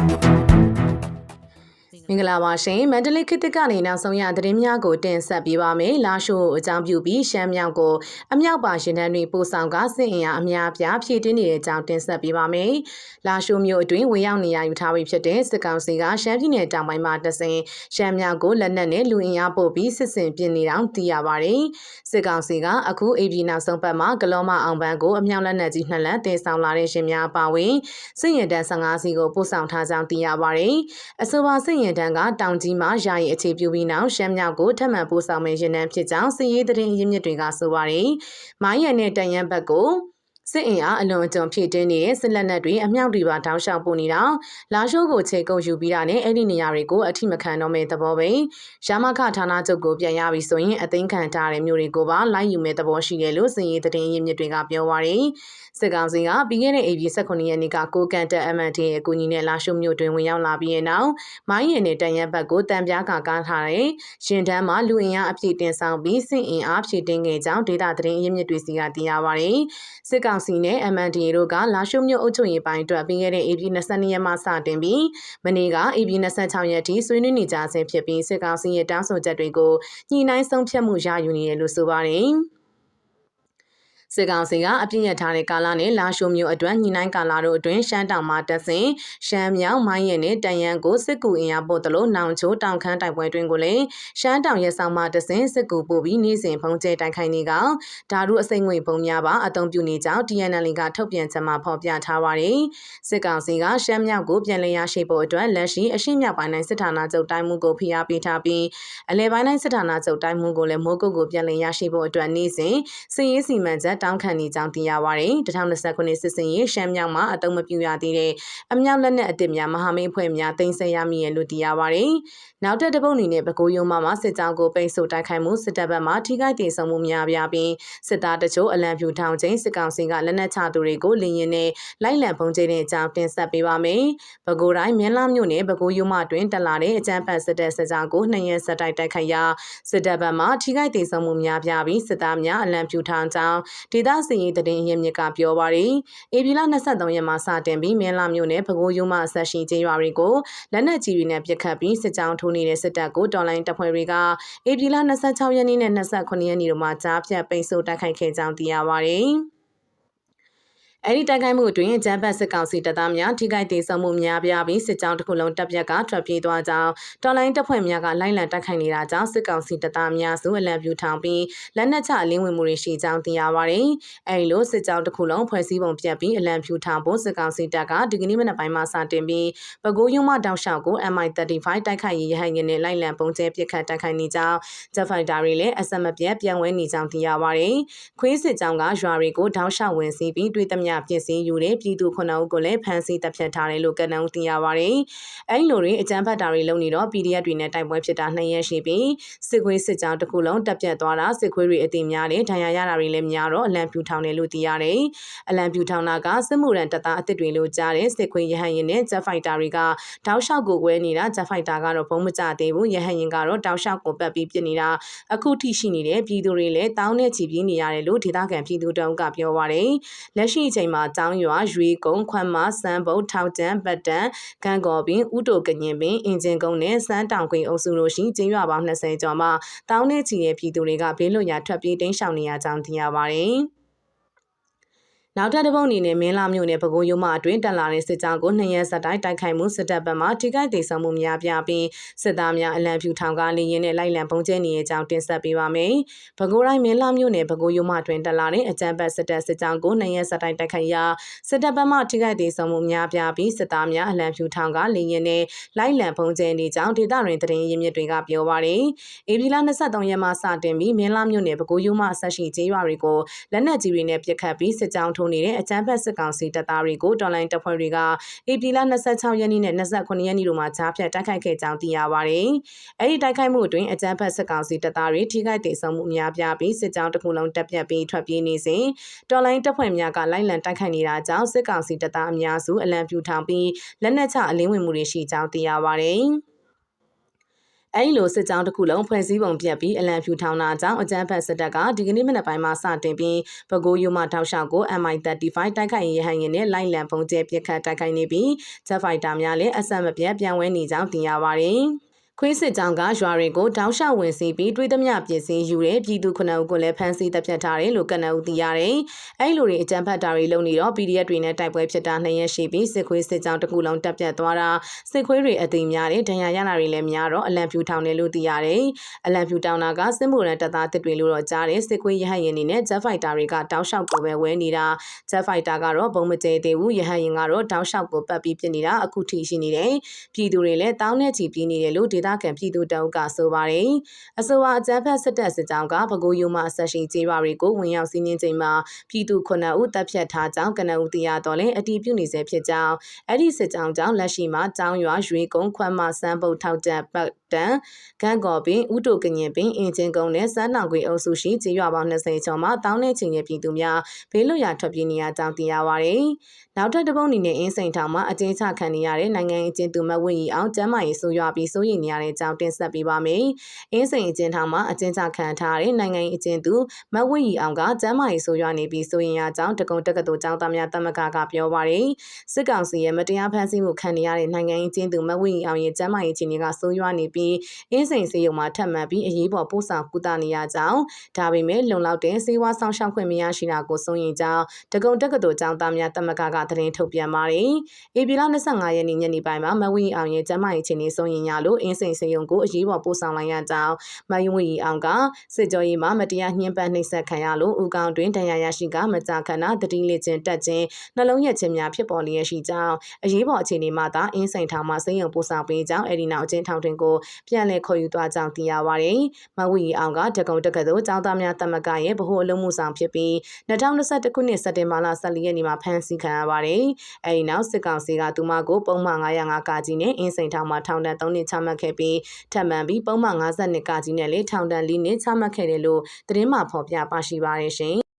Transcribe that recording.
Thank you. မင်္ဂလာပါရှင်မန္တလေးခေတ်သစ်ကနေနောက်ဆုံးရသတင်းများကိုတင်ဆက်ပေးပါမယ်လာရှိုးကိုအကြောင်းပြုပြီးရှမ်းမြောက်ကိုအမြောက်ပါရှင်တန်းတွေပို့ဆောင်ကစစ်အင်အားအများပြားဖြည့်တင်းနေတဲ့အကြောင်းတင်ဆက်ပေးပါမယ်လာရှိုးမြို့အတွင်းဝင်ရောက်နေရယူထားပြီးဖြစ်တဲ့စစ်ကောင်စီကရှမ်းပြည်နယ်တောင်ပိုင်းမှာတဆင်ရှမ်းမြောက်ကိုလက်နက်နဲ့လူအင်အားပို့ပြီးစစ်စင်ပြင်နေတောင်သိရပါတယ်စစ်ကောင်စီကအခု AB နောက်ဆုံးပတ်မှာဂလောမအောင်ပန်းကိုအမြောက်လက်နက်ကြီးနှစ်လက်တင်ဆောင်လာတဲ့ရှင်များပါဝင်စစ်ရင်တန်း15စီကိုပို့ဆောင်ထားကြောင်းသိရပါတယ်အဆိုပါစစ်ရင်တန်းကတောင်ကြီးမှာယာယီအခြေပြုပြီးနောက်ရှမ်းမြောက်ကိုထပ်မံပို့ဆောင်မယ့်ရင်းနှံဖြစ်ကြောင်းစစ်ရေးသတင်းရင်းမြစ်တွေကဆိုပါတယ်။မိုင်းရံနဲ့တန်ရန်ဘက်ကို စစ်အင်အားအလွန်အကျွံဖြည့်တင်းနေတဲ့စစ်လက်နက်တွေအမြောက်တွေပါတောင်းလျှောက်ပို့နေတာလာရှိုးကိုခြေကုပ်ယူပြီးတာနဲ့အဲ့ဒီနေရာတွေကိုအထိမခံတော့မဲ့သဘောပဲရမခဌာနချုပ်ကိုပြန်ရပြီဆိုရင်အသိမ်းခံထားတဲ့မျိုးတွေကိုပါလိုက်ယူမဲ့သဘောရှိတယ်လို့စစ်ရေးသတင်းရင်းမြစ်တွေကပြောပါရယ်စစ်ကောင်စီကပြီးခဲ့တဲ့ AB 18ရက်နေ့ကကိုကန်တက် MNT ရဲ့အကူအညီနဲ့လာရှုမြို့တွင်ဝင်ရောက်လာပြီးတဲ့နောက်မိုင်းရင်နဲ့တန်ရန်ဘက်ကိုတံပြားကကားထားတဲ့ရှင်တန်းမှာလူအင်အားအပြည့်တင်ဆောင်ပြီးစစ်အင်အားဖြည့်တင်းခဲ့ကြောင်းဒေတာသတင်းရင်းမြစ်တွေစီကသိရပါရယ်စစ်ကောင်စီနဲ့ MNT တို့ကလာရှုမြို့အုပ်ချုပ်ရေးပိုင်းအတွက်ပြီးခဲ့တဲ့ AB 22ရက်မှစတင်ပြီးမနေ့က AB 26ရက်ထိဆွေးနွေးနေကြဆဲဖြစ်ပြီးစစ်ကောင်စီရဲ့တောင်းဆိုချက်တွေကိုညှိနှိုင်းဆုံးဖြတ်မှုရယူနေတယ်လို့ဆိုပါတယ်။ စစ်ကောင်စီကအပြစ်ရထားတဲ့ကာလနဲ့လာရှိုမျိုးအတွက်ညှိနှိုင်းကာလတို့အတွင်းရှမ်းတောင်မှာတက်ဆင်ရှမ်းမြောက်မိုင်းရဲနဲ့တန်ရန်ကိုစစ်ကူအင်အားပို့တယ်လို့နောင်ချိုးတောင်ခမ်းတိုက်ပွဲတွင်ကိုလည်းရှမ်းတောင်ရဲဆောင်မှာတက်ဆင်စစ်ကူပို့ပြီးနေစဉ်ဖုံးကျဲတိုက်ခိုက်နေကဓာတုအစိမ့်ငွေပုံများပါအုံပြုနေကြောင်း TNL ကထုတ်ပြန်ချက်မှာဖော်ပြထားပါတယ်စစ်ကောင်စီကရှမ်းမြောက်ကိုပြန်လည်ရရှိဖို့အတွက်လက်ရှိအရှိမြောက်ပိုင်းတိုင်းစစ်ဌာနချုပ်တိုင်းမှုကိုဖိအားပေးထားပြီးအလဲပိုင်းတိုင်းစစ်ဌာနချုပ်တိုင်းမှုကိုလည်းမိုးကုတ်ကိုပြန်လည်ရရှိဖို့အတွက်နေစဉ်စစ်ရေးစီမံချက်တောင်းခံနေကြောင်းသိရပါတယ်။2020ခုနှစ်စစ်စင်ရေးရှမ်းမြောက်မှာအတုံးမပြူရသေးတဲ့အမြောက်လက်နက်အသစ်များမဟာမိတ်ဖွဲ့များတင်ဆက်ရမည်လို့သိရပါတယ်။နောက်တက်တပုတ်အနေနဲ့ပဲခူးရုံးမှာစစ်ကြောင်းကိုပိတ်ဆို့တိုက်ခိုက်မှုစစ်တပ်ဘက်မှထိခိုက်ဒေဆုံးမှုများပြားပြီးစစ်သားတချို့အလံဖြူထောင်ချင်းစစ်ကောင်စီကလက်နက်ချသူတွေကိုလင်းရင်နဲ့လိုက်လံပုံကျတဲ့အကြောင်းတင်ဆက်ပေးပါမယ်။ပဲခူးတိုင်းမြင်းလာမြို့နယ်ပဲခူးရုံးမှတွင်တက်လာတဲ့အကြမ်းဖက်စစ်တပ်စစ်ကြောင်းကိုနှစ်ရက်ဆက်တိုက်တိုက်ခိုက်ရာစစ်တပ်ဘက်မှထိခိုက်ဒေဆုံးမှုများပြားပြီးစစ်သားများအလံဖြူထောင်ကြောင်းဒေသစီရေးသတင်းရင်းမြစ်ကပြောပါရယ်။ဧပြီလ23ရက်မှာစတင်ပြီးမင်းလာမြို့နယ်ပဲခူးရုံးမှဆက်ရှိကျေးရွာတွေကိုလက်နက်ကြီးတွေနဲ့ပစ်ခတ်ပြီးစစ်ကြောင်းထိုးနေတဲ့စစ်တပ်ကိုတော်လိုင်းတပ်ဖွဲ့တွေကဧပြီလ26ရက်နေ့နဲ့29ရက်နေ့တို့မှာကြားဖြတ်ပိတ်ဆို့တိုက်ခိုက်ခဲ့ကြောင်းသိရပါရယ်။ အဲ့ဒီတိုက်ခိုက်မှုအတွင်းဂျမ်ဘတ်စစ်ကောင်စီတပ်သားများထိခိုက်ဒေဆုံးမှုများပြားပြီးစစ်ကြောင်းတစ်ခုလုံးတပ်ပြက်ကထွက်ပြေးသွားကြောင်းတော်လိုင်းတပ်ဖွဲ့များကလိုက်လံတိုက်ခိုက်နေတာကြောင့်စစ်ကောင်စီတပ်သားများစုအလံပြူထောင်ပြီးလက်နက်ချအလင်းဝင်မှုတွေရှိကြောင်းသိရပါတယ်။အဲဒီလိုစစ်ကြောင်းတစ်ခုလုံးဖွဲ့စည်းပုံပြတ်ပြီးအလံပြူထောင်ဖို့စစ်ကောင်စီတပ်ကဒီကနေ့မနက်ပိုင်းမှာစတင်ပြီးပဲခူးရုံးမှတောက်လျှောက်ကို MI35 တိုက်ခိုက်ရေးရဟန်နဲ့လိုက်လံပုံကျဲပစ်ခတ်တိုက်ခိုက်နေကြောင်းဂျက်ဖိုက်တာတွေလည်းအစမပြတ်ပြန်ဝဲနေကြောင်းသိရပါတယ်။ခွေးစစ်ကြောင်းကရွာတွေကိုတောက်လျှောက်ဝင်စီးပြီးတွေ့သမျှမျှပြင်ဆင်ယူတဲ့ပြည်သူခုနှစ်ဦးကိုလည်းဖမ်းဆီးတပ်ဖြတ်ထားတယ်လို့ကနန်းသိရပါတယ်။အဲဒီလိုတွေအကြမ်းဖက်တာတွေလုပ်နေတော့ PDF တွေနဲ့တိုက်ပွဲဖြစ်တာနှစ်ရက်ရှိပြီးစစ်ခွေးစစ်ကြောင်းတစ်ခုလုံးတပ်ပြတ်သွားတာစစ်ခွေးတွေအသိများတယ်ဒဏ်ရာရတာတွေလည်းများတော့အလံပြူထောင်တယ်လို့သိရတယ်။အလံပြူထောင်တာကစစ်မှုရန်တပ်သားအစ်စ်တွေလို့ကြားတဲ့စစ်ခွေးရဟန်ရင်နဲ့ဂျက်ဖိုက်တာတွေကတောက်လျှောက်ကိုဝဲနေတာဂျက်ဖိုက်တာကတော့ဘုံမကြသေးဘူးရဟန်ရင်ကတော့တောက်လျှောက်ကိုပတ်ပြီးပြစ်နေတာအခုထိရှိနေတဲ့ပြည်သူတွေလည်းတောင်းနဲ့ချီပြီးနေရတယ်လို့ဒေသခံပြည်သူတောင်းကပြောပါတယ်။လက်ရှိအချိန်မှာတောင်းရွာရွေကုန်းခွမ်းမစမ်းဘုတ်ထောက်တန်းပတ်တန်ကံကော်ပင်ဥတိုကညင်ပင်အင်ဂျင်ကုန်းနဲ့စမ်းတောင်ကွင်းအုပ်စုတို့ရှိကျင်းရွာပေါင်း20ကျော်မှာတောင်းနဲ့ချီတဲ့ပြည်သူတွေကဘေးလွတ်ရာထွက်ပြေးတိမ်းရှောင်နေရကြောင်းသိရပါတယ်။ နောက်ထပ်တစ်ပုတ်အနေနဲ့မင်းလာမြို့နယ်ပဲခူးရုံးမှအတွင်းတက်လာတဲ့စစ်ကြောင်းကိုနှစ်ရက်ဆက်တိုက်တိုက်ခိုက်မှုစစ်တပ်ဘက်မှထိခိုက်ဒေဆုံးမှုများပြပြီးစစ်သားများအလံဖြူထောင်ကားလေရင်နဲ့လိုက်လံပုံကျဲနေတဲ့အကြောင်းတင်ဆက်ပေးပါမယ်။ပဲခူးတိုင်းမင်းလာမြို့နယ်ပဲခူးရုံးမှအတွင်းတက်လာတဲ့အကြမ်းဖက်စစ်တပ်စစ်ကြောင်းကိုနှစ်ရက်ဆက်တိုက်တိုက်ခိုက်ရာစစ်တပ်ဘက်မှထိခိုက်ဒေဆုံးမှုများပြပြီးစစ်သားများအလံဖြူထောင်ကားလေရင်နဲ့လိုက်လံပုံကျဲနေကြောင်းဒေသတွင်သတင်းရင်းမြစ်တွေကပြောပါရယ်။ဧပြီလ23ရက်မှစတင်ပြီးမင်းလာမြို့နယ်ပဲခူးရုံးမှဆက်ရှိကျေးရွာတွေကိုလက်နက်ကြီးတွေနဲ့ပစ်ခတ်ပြီးစစ်ကြောင်းထိုးနေတဲ့အကြမ်းဖက်စစ်ကောင်စီတပ်သားတွေကိုတော်လိုင်းတပ်ဖွဲ့တွေကဧပြီလ26ရက်နေ့နဲ့29ရက်နေ့တို့မှာကြားဖြတ်တိုက်ခိုက်ခဲ့ကြောင်းသိရပါတယ်။အဲဒီတိုက်ခိုက်မှုအတွင်းအကြမ်းဖက်စစ်ကောင်စီတပ်သားတွေထိခိုက်ဒေဆုံးမှုအများပြားပြီးစစ်ကြောင်းတစ်ခုလုံးတပ်ပြတ်ပြီးထွက်ပြေးနေစဉ်တော်လိုင်းတပ်ဖွဲ့များကလိုက်လံတိုက်ခိုက်နေတာကြောင့်စစ်ကောင်စီတပ်သားအများစုအလံပြူထောင်ပြီးလက်နက်ချအလင်းဝင်မှုတွေရှိကြောင်းသိရပါတယ်။ အဲဒီလိုစစ်ကြောင်းတစ်ခုလုံးဖွဲ့စည်းပုံပြတ်ပြီးအလံဖြူထောင်တာကြောင့်အကြမ်းဖက်စစ်တပ်ကဒီကနေ့မနက်ပိုင်းမှာစတင်ပြီးပဲခူးယူမထောက်လျှောက်ကို MI35 တိုက်ခိုက်ရေးရဟန်ရင်နဲ့လိုက်လံပုံကျဲပစ်ခတ်တိုက်ခိုက်နေပြီးဂျက်ဖိုက်တာများလည်းအဆက်မပြတ်ပြန်ဝဲနေကြောင်းသိရပါတယ်။ ခွေးစစ်ကြောင်ကရွာတွေကိုတောင်းလျှောက်ဝင်စီးပြီးတွေးသမျှပြင်ဆင်ယူတဲ့ပြည်သူခုနှစ်ဦးကိုလည်းဖမ်းဆီးတပ်ဖြတ်ထားတယ်လို့ကနအူသိရတယ်။အဲဒီလိုတွေအကြမ်းဖက်တာတွေလုပ်နေတော့ PDF တွေနဲ့တိုက်ပွဲဖြစ်တာနှစ်ရက်ရှိပြီးစစ်ခွေးစစ်ကြောင်တစ်ခုလုံးတပ်ပြတ်သွားတာစစ်ခွေးတွေအသိများတယ်ဒဏ်ရာရတာတွေလည်းများတော့အလံဖြူထောင်တယ်လို့သိရတယ်။အလံဖြူတောင်တာကစစ်မှုရန်တပ်သားတစ်တွေလို့တော့ကြားတယ်စစ်ခွေးရဟတ်ရင်နေနဲ့ဂျက်ဖိုက်တာတွေကတောင်းလျှောက်ကိုပဲဝဲနေတာဂျက်ဖိုက်တာကတော့ဘုံမကျဲသေးဘူးရဟတ်ရင်ကတော့တောင်းလျှောက်ကိုပတ်ပြီးဖြစ်နေတာအခုထိရှိနေတယ်။ပြည်သူတွေလည်းတောင်းနဲ့ချီပြီးနေတယ်လို့ဒေသခံပြည်သူတအုပ်ကဆိုပါတယ်။အဆိုပါအကြမ်းဖက်စစ်တပ်စစ်ကြောင်းကပဲခူးယူမှဆက်ရှိကျေးရွာတွေကိုဝင်ရောက်စီးနင်းချိန်မှာပြည်သူခုနှစ်ဦးတပ်ဖြတ်ထားကြောင်းကနအူတီရတော်လည်းအတီးပြုနေစေဖြစ်ကြောင်းအဲ့ဒီစစ်ကြောင်းကြောင့်လက်ရှိမှာကျောင်းရွာရွေကုန်းခွမ်းမစမ်းပုတ်ထောက်တက်ပ တ်တန်ဂန့်ကော်ပင်ဥတုကညင်ပင်အင်ဂျင်ကုန်းနဲ့စမ်းနောင်ကွေအုပ်စုရှိကျေးရွာပေါင်း20ကျော်မှာတောင်းတဲ့ချိန်ရဲ့ပြည်သူများဘေးလွတ်ရာထွက်ပြေးနေရကြောင်းသိရပါဗျ။နောက်ထပ်တစ်ပုံအနေနဲ့အင်းစိန်ထောင်မှာအကျဉ်းချခံနေရတဲ့နိုင်ငံအကျဉ်းသူမဝင်းရီအောင်ကျမ်းမာရေးဆိုးရွားပြီးစိုးရိမ်နေရတဲ့အကြောင်းတင်ဆက်ပေးပါမယ်။အင်းစိန်အကျဉ်းထောင်မှာအကျဉ်းချခံထားတဲ့နိုင်ငံအကျဉ်းသူမဝင်းရီအောင်ကကျမ်းမာရေးဆိုးရွားနေပြီးစိုးရိမ်ရကြောင်းတကုံတက္ကသိုလ်ကျောင်းသားများတမကကပြောပါရယ်။စစ်ကောင်စီရဲ့မတရားဖမ်းဆီးမှုခံနေရတဲ့နိုင်ငံအကျဉ်းသူမဝင်းရီအောင်ရဲ့ကျမ်းမာရေးအခြေအနေကဆိုးရွားနေပြီးအင်းစိန်စေယုံမှာထပ်မံပြီးအရေးပေါ်ပို့ဆောင်ကုသနေရကြောင်းဒါပေမဲ့လုံလောက်တဲ့စေဝါဆောင်ရှောက်ခွင့်မရရှိတာကိုစိုးရိမ်ကြောင်းတကုံတက္ကသိုလ်ကျောင်းသားများတမကကသတင်းထုတ်ပြန်ပါတယ်။ဧပြီလ25ရက်နေ့ညနေပိုင်းမှာမဝီအောင်ရဲ့ကျမ်းမာရေးအခြေအနေစိုးရိမ်ရလို့အင်းစိန်စေယုံကိုအရေးပေါ်ပို့ဆောင်လိုက်ရကြောင်းမယဝီအောင်ကစစ်ကြောရေးမှာမတရားညှဉ်းပန်းနှိပ်စက်ခံရလို့ဦးကောင်တွင်ဒဏ်ရာရရှိကမကြာခဏတတိလေးချင်းတက်ခြင်းနှလုံးရက်ခြင်းများဖြစ်ပေါ်လျက်ရှိကြောင်းအရေးပေါ်အခြေအနေမှာသာအင်းစိန်ထောင်မှာစေယုံပို့ဆောင်ပေးကြောင်းအဲဒီနောက်အချင်းထောင်တွင်ကိုပြန်လည်ခေါ်ယူသွားကြောင်းသိရပါတယ်။မဝီအောင်ကတကုံတက္ကသိုလ်ကျောင်းသားများတမကရဲ့ဗဟိုအလုံးမှုဆောင်ဖြစ်ပြီး2021ခုနှစ်စက်တင်ဘာလ14ရက်နေ့မှာဖမ်းဆီးခံရပါတယ်။အဲဒီနောက်စစ်ကောင်စီကသူမကိုပုံမှန်905ကကြီးနဲ့အင်းစိန်ထောင်မှာထောင်ဒဏ်3နှစ်ချမှတ်ခဲ့ပြီးထပ်မံပြီးပုံမှန်52ကကြီးနဲ့လေထောင်ဒဏ်4နှစ်ချမှတ်ခဲ့တယ်လို့သတင်းမှဖော်ပြပါရှိပါတယ်ရှင်။